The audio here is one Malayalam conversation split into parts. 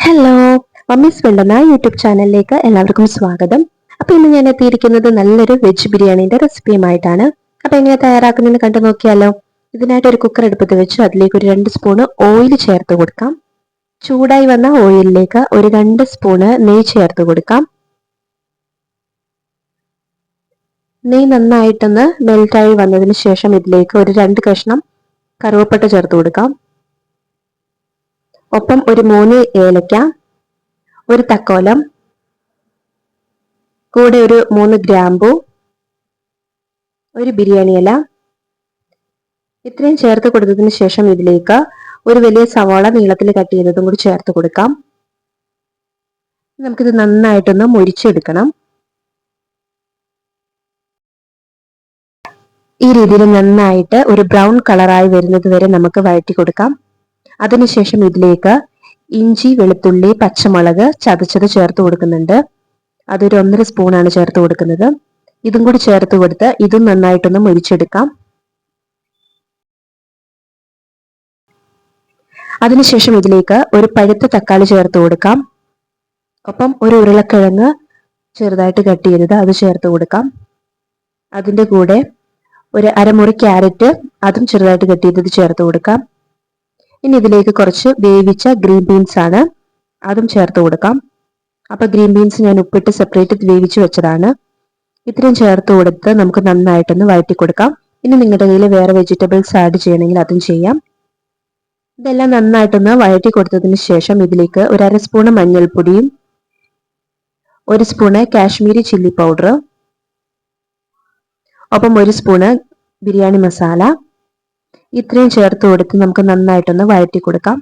ഹലോ മമ്മീസ് വെള്ളന യൂട്യൂബ് ചാനലിലേക്ക് എല്ലാവർക്കും സ്വാഗതം. അപ്പൊ ഇന്ന് ഞാൻ എത്തിയിരിക്കുന്നത് നല്ലൊരു വെജ് ബിരിയാണിന്റെ റെസിപ്പിയുമായിട്ടാണ് അപ്പൊ എങ്ങനെ തയ്യാറാക്കുന്നതെന്ന് കണ്ടു നോക്കിയാലോ? ഇതിനായിട്ട് ഒരു കുക്കർ എടുപ്പത്ത് വെച്ച് അതിലേക്ക് ഒരു രണ്ട് സ്പൂണ് ഓയിൽ ചേർത്ത് കൊടുക്കാം. ചൂടായി വന്ന ഓയിലിലേക്ക് ഒരു രണ്ട് സ്പൂണ് നെയ്യ് ചേർത്ത് കൊടുക്കാം. നെയ്യ് നന്നായിട്ടൊന്ന് മെൽറ്റായി വന്നതിന് ശേഷം ഇതിലേക്ക് ഒരു രണ്ട് കഷ്ണം കറുവപ്പട്ട ചേർത്ത് കൊടുക്കാം. ഒപ്പം ഒരു മൂന്ന് ഏലക്ക ഒരു തക്കോലം കൂടെ ഒരു മൂന്ന് ഗ്രാമ്പു ഒരു ബിരിയാണി ഇല. ഇത്രയും ചേർത്ത് കൊടുത്തതിന് ശേഷം ഇതിലേക്ക് ഒരു വലിയ സവാള നീളത്തിൽ കട്ട് ചെയ്തതും കൂടി ചേർത്ത് കൊടുക്കാം. നമുക്കിത് നന്നായിട്ടൊന്ന് മുരിച്ചെടുക്കണം. ഈ രീതിയിൽ നന്നായിട്ട് ഒരു ബ്രൗൺ കളറായി വരുന്നത് വരെ നമുക്ക് വഴറ്റി കൊടുക്കാം. അതിനുശേഷം ഇതിലേക്ക് ഇഞ്ചി വെളുത്തുള്ളി പച്ചമുളക് ചതച്ചത് ചേർത്ത് കൊടുക്കുന്നുണ്ട്. അതൊരു ഒന്നര സ്പൂണാണ് ചേർത്ത് കൊടുക്കുന്നത്. ഇതും കൂടി ചേർത്ത് കൊടുത്ത് ഇതും നന്നായിട്ടൊന്ന് മുരിച്ചെടുക്കാം. അതിനുശേഷം ഇതിലേക്ക് ഒരു പഴുത്ത തക്കാളി ചേർത്ത് കൊടുക്കാം. ഒപ്പം ഒരു ഉരുളക്കിഴങ്ങ് ചെറുതായിട്ട് കട്ട് ചെയ്തത് അത് ചേർത്ത് കൊടുക്കാം. അതിന്റെ കൂടെ ഒരു അരമുറി ക്യാരറ്റ് അതും ചെറുതായിട്ട് കട്ട് ചെയ്തത് ചേർത്ത് കൊടുക്കാം. ഇനി ഇതിലേക്ക് കുറച്ച് വേവിച്ച ഗ്രീൻ ബീൻസ് ആണ്. അതും ചേർത്ത് കൊടുക്കാം. അപ്പൊ ഗ്രീൻ ബീൻസ് ഞാൻ ഉപ്പിട്ട് സെപ്പറേറ്റ് വേവിച്ച് വെച്ചതാണ്. ഇത്രയും ചേർത്ത് കൊടുത്ത് നമുക്ക് നന്നായിട്ടൊന്ന് വഴറ്റി കൊടുക്കാം. ഇനി നിങ്ങളുടെ കയ്യിൽ വേറെ വെജിറ്റബിൾസ് ആഡ് ചെയ്യണമെങ്കിൽ അതും ചെയ്യാം. ഇതെല്ലാം നന്നായിട്ടൊന്ന് വഴറ്റി കൊടുത്തതിന് ശേഷം ഇതിലേക്ക് ഒരു അര സ്പൂണ് മഞ്ഞൾപ്പൊടിയും ഒരു സ്പൂണ് കാശ്മീരി ചില്ലി പൗഡർ ഒപ്പം ഒരു സ്പൂണ് ബിരിയാണി മസാല ഇത്രയും ചേർത്ത് കൊടുത്ത് നമുക്ക് നന്നായിട്ടൊന്ന് വഴറ്റി കൊടുക്കാം.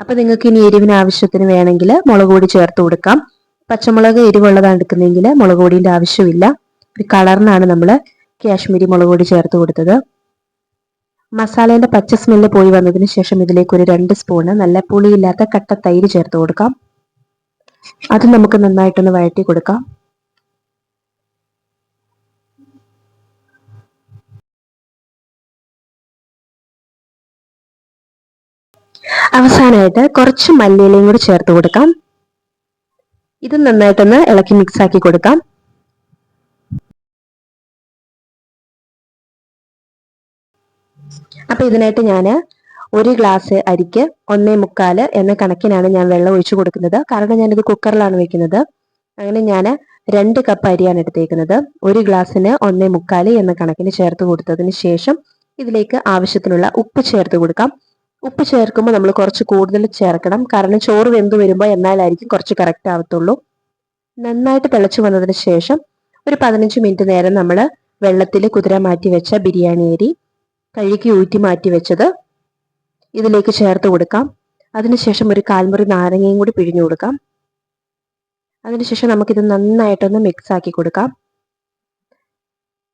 അപ്പം നിങ്ങൾക്ക് ഇനി എരിവിന് ആവശ്യത്തിന് വേണമെങ്കിൽ മുളക് പൊടി ചേർത്ത് കൊടുക്കാം. പച്ചമുളക് എരിവുള്ളതാണ് എടുക്കുന്നതെങ്കിൽ മുളക് പൊടിയുടെ ആവശ്യമില്ല. ഒരു കളറിനാണ് നമ്മൾ കാശ്മീരി മുളക് പൊടി ചേർത്ത് കൊടുത്തത്. മസാലേന്റെ പച്ച സ്മെല്ല് പോയി വന്നതിന് ശേഷം ഇതിലേക്ക് ഒരു രണ്ട് സ്പൂണ് നല്ല പുളിയില്ലാത്ത കട്ട തൈര് ചേർത്ത് കൊടുക്കാം. അത് നമുക്ക് നന്നായിട്ടൊന്ന് വഴറ്റി കൊടുക്കാം. അവസാനമായിട്ട് കുറച്ച് മല്ലിയിലയും കൂടി ചേർത്ത് കൊടുക്കാം. ഇത് നന്നായിട്ടൊന്ന് ഇളക്കി മിക്സ് ആക്കി കൊടുക്കാം. അപ്പൊ ഇതിനായിട്ട് ഞാൻ ഒരു ഗ്ലാസ് അരിക്ക് ഒന്നേ മുക്കാൽ എന്ന കണക്കിനാണ് ഞാൻ വെള്ളം ഒഴിച്ചു കൊടുക്കുന്നത്. കാരണം ഞാനിത് കുക്കറിലാണ് വെക്കുന്നത്. അങ്ങനെ ഞാൻ രണ്ട് കപ്പ് അരിയാണ് എടുത്തേക്കുന്നത്. ഒരു ഗ്ലാസ്സിന് ഒന്നേ മുക്കാൽ എന്ന കണക്കിന് ചേർത്ത് കൊടുത്തതിന് ശേഷം ഇതിലേക്ക് ആവശ്യത്തിനുള്ള ഉപ്പ് ചേർത്ത് കൊടുക്കാം. ഉപ്പ് ചേർക്കുമ്പോൾ നമ്മൾ കുറച്ച് കൂടുതൽ ചേർക്കണം. കാരണം ചോറ് വെന്ത് വരുമ്പോൾ എന്നാലായിരിക്കും കുറച്ച് കറക്റ്റ് ആവത്തുള്ളൂ. നന്നായിട്ട് തിളച്ചു വന്നതിന് ശേഷം ഒരു പതിനഞ്ച് മിനിറ്റ് നേരം നമ്മൾ വെള്ളത്തിൽ കുതിര മാറ്റി വെച്ച ബിരിയാണി അരി കഴുകി ഊറ്റി മാറ്റി വെച്ചത് ഇതിലേക്ക് ചേർത്ത് കൊടുക്കാം. അതിനുശേഷം ഒരു കാൽമുറി നാരങ്ങയും കൂടി പിഴിഞ്ഞു കൊടുക്കാം. അതിനുശേഷം നമുക്കിത് നന്നായിട്ടൊന്ന് മിക്സ് ആക്കി കൊടുക്കാം.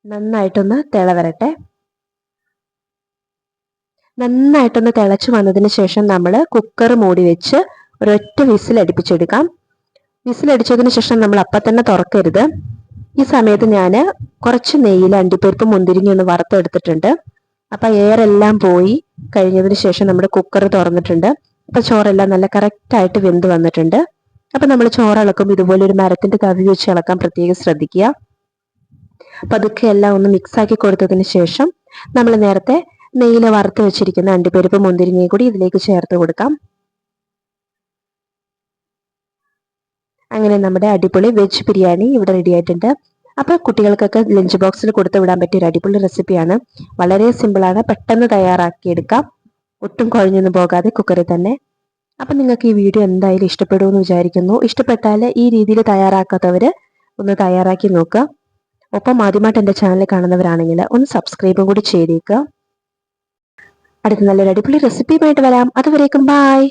നന്നായിട്ടൊന്ന് തിള വരട്ടെ നന്നായിട്ടൊന്ന് തിളച്ചു വന്നതിന് ശേഷം നമ്മൾ കുക്കർ മൂടി വെച്ച് ഒരൊറ്റ വിസിൽ അടുപ്പിച്ചെടുക്കാം. വിസിലടിച്ചതിന് ശേഷം നമ്മൾ അപ്പം തന്നെ തുറക്കരുത്. ഈ സമയത്ത് ഞാൻ കുറച്ച് നെയ്യിൽ അണ്ടിപ്പരിപ്പ് മുന്തിരിങ്ങി ഒന്ന് വറുത്തെടുത്തിട്ടുണ്ട്. അപ്പം എയറെല്ലാം പോയി കഴിഞ്ഞതിന് ശേഷം നമ്മുടെ കുക്കർ തുറന്നിട്ടുണ്ട്. അപ്പം ചോറെല്ലാം നല്ല കറക്റ്റായിട്ട് വെന്ത് വന്നിട്ടുണ്ട്. അപ്പം നമ്മൾ ചോറ് ഇളക്കുമ്പോൾ ഇതുപോലെ ഒരു മരത്തിന്റെ കവി വെച്ച് ഇളക്കാൻ പ്രത്യേകം ശ്രദ്ധിക്കുക. അപ്പം അതൊക്കെ എല്ലാം ഒന്ന് മിക്സാക്കി കൊടുത്തതിന് ശേഷം നമ്മൾ നേരത്തെ നെയ്യിൽ വറുത്ത് വെച്ചിരിക്കുന്ന അണ്ടിപ്പരിപ്പ് മുന്തിരിങ്ങയും കൂടി ഇതിലേക്ക് ചേർത്ത് കൊടുക്കാം. അങ്ങനെ നമ്മുടെ അടിപൊളി വെജ് ബിരിയാണി ഇവിടെ റെഡി ആയിട്ടുണ്ട്. അപ്പോൾ കുട്ടികൾക്കൊക്കെ ലഞ്ച് ബോക്സിൽ കൊടുത്തു വിടാൻ പറ്റിയ ഒരു അടിപൊളി റെസിപ്പിയാണ് വളരെ സിമ്പിളാണ് പെട്ടെന്ന് തയ്യാറാക്കിയെടുക്കാം ഒട്ടും കുഴഞ്ഞൊന്നും പോകാതെ കുക്കറിൽ തന്നെ. അപ്പം നിങ്ങൾക്ക് ഈ വീഡിയോ എന്തായാലും ഇഷ്ടപ്പെടുമെന്ന് വിചാരിക്കുന്നു. ഇഷ്ടപ്പെട്ടാൽ ഈ രീതിയിൽ തയ്യാറാക്കാത്തവർ ഒന്ന് തയ്യാറാക്കി നോക്കുക. ഒപ്പം ആദ്യമായിട്ട് എന്റെ ചാനൽ കാണുന്നവരാണെങ്കിൽ ഒന്ന് സബ്സ്ക്രൈബും കൂടി ചെയ്തേക്കുക. അടുത്ത നല്ലൊരു അടിപൊളി റെസിപ്പിയുമായിട്ട് വരാം. അതുവരേക്കും ബായ്